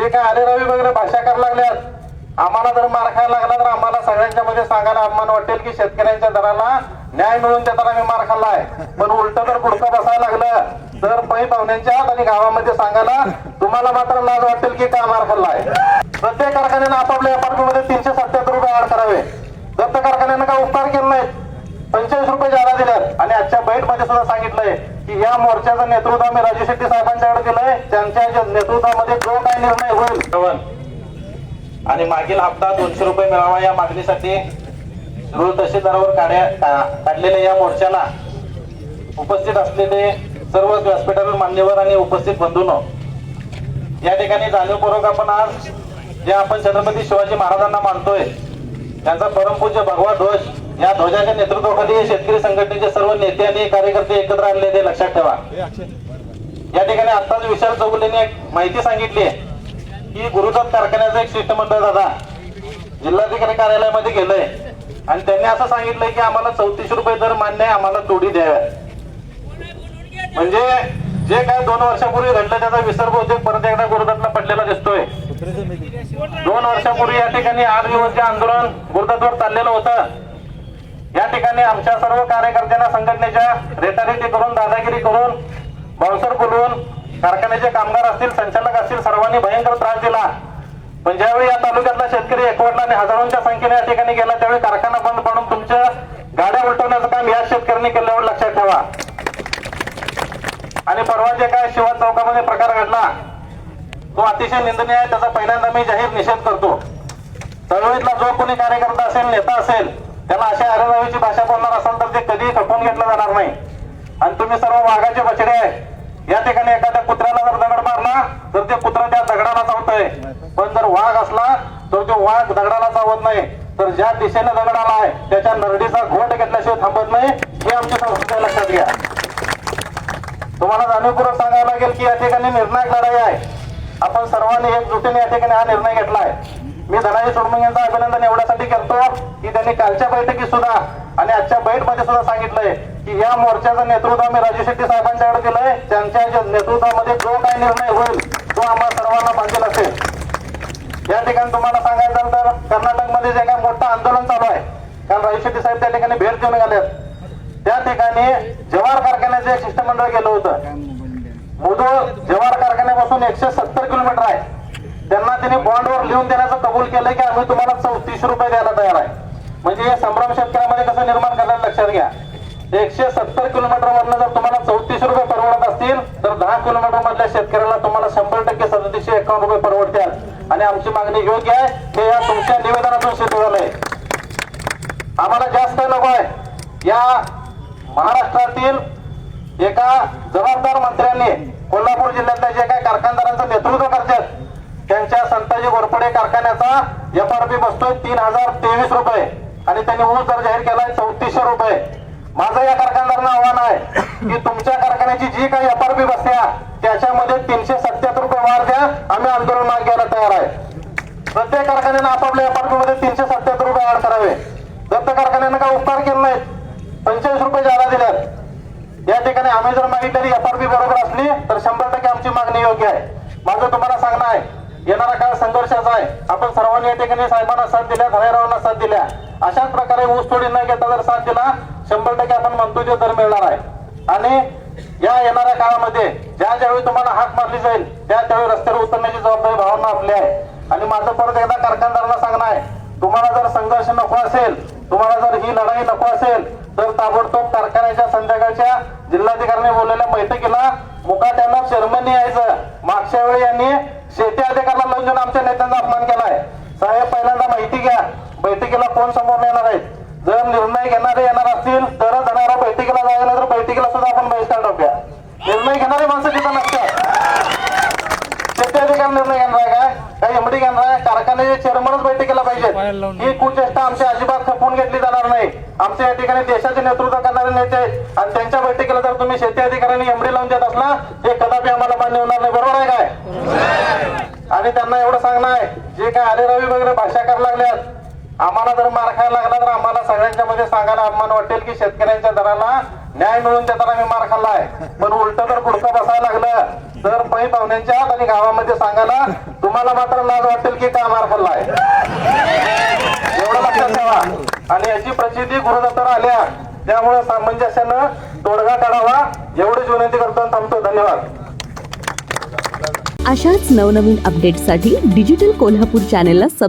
जे काय आले रवी वगैरे भाषा करायला लागल्यात. आम्हाला जर मार खायला लागला तर आम्हाला सगळ्यांच्या मध्ये सांगायला अभिमान वाटेल की शेतकऱ्यांच्या दराला न्याय मिळून देताना मी मार खाल्लाय. पण उलट जर पुढचं बसायला लागलं तर पै पाहुण्यांच्या हात आणि गावामध्ये सांगायला तुम्हाला मात्र लाज वाटेल की का मार खाल्लाय. प्रत्येक कारखान्यानं आपापल्या अपार्टमेंटमध्ये मध्ये तीनशे सत्याहत्तर रुपये ऍड करावे. दत्त कारखान्यानं काय उपकार केले नाहीत? पंचेचाळीस रुपये जादा दिल्यात. आणि आजच्या बैठमध्ये सुद्धा सांगितलंय की या मोर्चाचं नेतृत्व आम्ही राजू शेट्टी साहेबांच्याकडे दिलंय त्यांच्या नेतृत्वामध्ये जो काय निर्णय होईल. आणि मागील हप्ता दोनशे रुपये मिळावा या मागणीसाठी शिरूर तहसीलदारावर काढ्या काढलेल्या या मोर्चाला उपस्थित असलेले सर्व व्यासपीठावर मान्यवर आणि उपस्थित बंधूंनो या ठिकाणी जाणीवपूर्वक आपण आज जे आपण छत्रपती शिवाजी महाराजांना मानतोय त्यांचा परमपूज्य भगवा ध्वज या ध्वजाच्या नेतृत्वाखाली शेतकरी संघटनेचे सर्व नेते आणि कार्यकर्ते एकत्र आणले ते लक्षात ठेवा. या ठिकाणी आताच विशाल चौगुलेने एक माहिती सांगितली आहे की गुरुदत्त कारखान्याचं एक शिष्टमंडळ दादा जिल्हाधिकारी कार्यालयामध्ये गेलंय. आणि त्यांनी असं सांगितलंय की आम्हाला चौतीस रुपये दर मान्य आहे आम्हाला तोडी द्याव्या. म्हणजे जे काय दोन वर्षापूर्वी घडलं त्याचा विसर बहुतेक परत एकदा गुरुदत्तला पडलेला दिसतोय. दोन वर्षापूर्वी या ठिकाणी आठ दिवस जे आंदोलन गुरुदत्तवर चाललेलं होतं या ठिकाणी आमच्या सर्व कार्यकर्त्यांना संघटनेच्या रेटारेटी करून दादागिरी करून बावसर बोलवून कारखान्याचे कामगार असतील संचालक असतील सर्वांनी भयंकर त्रास दिला. पण ज्यावेळी या तालुक्यातला शेतकरी एकवटला आणि हजारोंच्या संख्येने या ठिकाणी गेला त्यावेळी कारखाना बंद पडून तुमच्या गाड्या उलटवण्याचं काम या शेतकऱ्यांनी केल्यावर लक्षात ठेवा. आणि परवा जे काय शिवा चौकामध्ये प्रकार घडला तो अतिशय निंदनीय आहे. त्याचा पहिल्यांदा मी जाहीर निषेध करतो. चळवळीतला जो कोणी कार्यकर्ता असेल नेता असेल त्याला अशा अरेरावीची भाषा बोलणार असाल तर ते कधीही खपवून घेतलं जाणार नाही. आणि तुम्ही सर्व वाघाचे बछडे आहे या ठिकाणी एखाद्या कुत्र्याला जर दगड मारला तर ते कुत्रा त्या दगडाला चावतोय. पण जर वाघ असला तर तो वाघ दगडाला चावत नाही. तर ज्या दिशेने दगड आला आहे त्याच्या नरडीचा घोट घेतल्याशिवाय थांबत नाही. हे आमची संस्कृती लक्षात घ्या. तुम्हाला जाणीवपूर्वक सांगावं लागेल की या ठिकाणी निर्णायक लढाई आहे. आपण सर्वांनी एकजुटीने या ठिकाणी हा निर्णय घेतलाय. मी धनाजी सोडमंग यांचं अभिनंदन एवढ्यासाठी करतो की त्यांनी कालच्या बैठकीत सुद्धा आणि आजच्या बैठमध्ये सुद्धा सांगितलंय की या मोर्चाचं नेतृत्व आम्ही राजू शेट्टी साहेबांच्याकडे दिलंय. त्यांच्या नेतृत्वामध्ये जो काय निर्णय होईल तो आम्हाला सर्वांना बांधील असेल. या ठिकाणी तुम्हाला सांगायचं तर कर्नाटकमध्ये जे काही मोठं आंदोलन चालू आहे काल राजू शेट्टी साहेब त्या ठिकाणी भेट देऊन गेलेत त्या ठिकाणी जवाहर कारखान्याचं एक शिष्टमंडळ गेलं होतं. मुदूळ जवाहर कारखान्यापासून एकशे सत्तर किलोमीटर आहे. त्यांना त्यांनी बॉन्डवर लिहून देण्याचं कबूल केलं की आम्ही तुम्हाला चौतीसशे रुपये द्यायला तयार आहे. म्हणजे हे संभ्रम शेतकऱ्यामध्ये कसं निर्माण करायला लक्षात घ्या. एकशे सत्तर किलोमीटर वरनं जर तुम्हाला चौतीस रुपये परवडत असतील तर दहा किलोमीटर मधल्या शेतकऱ्याला तुम्हाला शंभर टक्के सदतीसशे एकावन्न रुपये परवडतात आणि आमची मागणी योग्य आहे हे या तुमच्या निवेदनातून सिद्ध झालंय. आम्हाला जास्त नको आहे. या महाराष्ट्रातील एका जबाबदार मंत्र्यांनी कोल्हापूर जिल्ह्यातल्या जे काही कारखानदारांचं नेतृत्व करतात त्यांच्या संताजी घोरपडे कारखान्याचा एफ आर पी बसतोय तीन हजार तेवीस रुपये. आणि त्यांनी ऊस दर जाहीर केलाय चौतीसशे रुपये. माझं या कारखानदारांना आव्हान आहे की तुमच्या कारखान्याची जी काही एफ आर पी त्याच्यामध्ये तीनशे सत्याहत्तर रुपये वाढ द्या आम्ही आंदोलन मागे घ्यायला तयार आहे. प्रत्येक कारखान्यानं आपापल्या एफआरपी मध्ये तीनशे सत्याहत्तर रुपये वाढ करावे. दत्त कारखान्यानं काय उपकार केले नाहीत? पंचेचाळीस रुपये जादा दिल्यात. या ठिकाणी आम्ही जर मागितलेली एफआरपी बरोबर असली तर शंभर टक्के आमची मागणी योग्य आहे. माझं तुम्हाला सांगणं आहे येणारा काळ संघर्षाचा आहे. आपण सर्वांनी या ठिकाणी साहेबांना साथ दिल्या धनेरावांना साथ दिल्या. अशाच प्रकारे ऊस तोडी न घेता जर साथ दिला शंभर टक्के आपण म्हणतो ते दर मिळणार आहे. आणि या येणाऱ्या काळामध्ये ज्या ज्यावेळी तुम्हाला हाक मारली जाईल त्या त्यावेळी रस्त्यावर उतरण्याची जबाबदारी भावांना आपली आहे. आणि माझं परत एकदा कारखानदारांना सांगणं आहे तुम्हाला जर संघर्ष नको असेल तुम्हाला जर ही लढाई नको असेल तर ताबडतोब कारखान्याच्या संध्याकाळच्या जिल्हाधिकाऱ्यांनी बोललेल्या बैठकीला मुकाट्यानं चेअरमन यायचं. मागच्या वेळी यांनी शेती अधिकाऱ्याला लावून आमच्या नेत्यांचा अपमान केलाय. साहेब पहिल्यांदा माहिती घ्या. बैठकीला कोण समोर येणार आहेत जर निर्णय घेणारे येणार असतील तरच जाणारा बैठकीला जायला नाही तर बैठकीला सुद्धा आपण बहिष्कार टाकूया. निर्णय घेणारी माणसं तिथं नसतात? शेती अधिकारी निर्णय घेणार आहे काय? काय एमडी घेणार आहे? कारखान्याचे चेअरमनच बैठकीला पाहिजेत. ही कुचेष्टा आमची अजिबात खपवून घेतली जाणार नाही. आमच्या या ठिकाणी देशाचे नेतृत्व करणारे नेते आहेत. आणि त्यांच्या बैठकीला जर तुम्ही शेती अधिकाऱ्यांनी एमडी लावून देत असला हे कदापि आम्हाला मान्य होणार नाही. बरोबर आहे काय? आणि त्यांना एवढं सांगणं आहे जे काय आले रवी वगैरे भाषा करायला लागल्यात आम्हाला जर मार खायला लागला तर आम्हाला सगळ्यांच्या मध्ये सांगायला अभिमान वाटेल की शेतकऱ्यांच्या दराला न्याय मिळून त्या दराने मार खाल्लाय. पण उलट जर गुडकं बसायला लागलं तर पै पाहुण्यांच्या आणि गावामध्ये सांगायला तुम्हाला मात्र लाज वाटेल की का मार खाल्लाय. एवढं लक्षात ठेवा. आणि याची प्रसिद्धी गुरुदत्तर आल्या. त्यामुळे सामंजस्यानं तोडगा काढावा. एवढीच विनंती करतो आणि थांबतो. धन्यवाद. अशाच नवनवीन अपडेट्ससाठी डिजिटल कोल्हापूर चॅनेलला सबस्क्राईब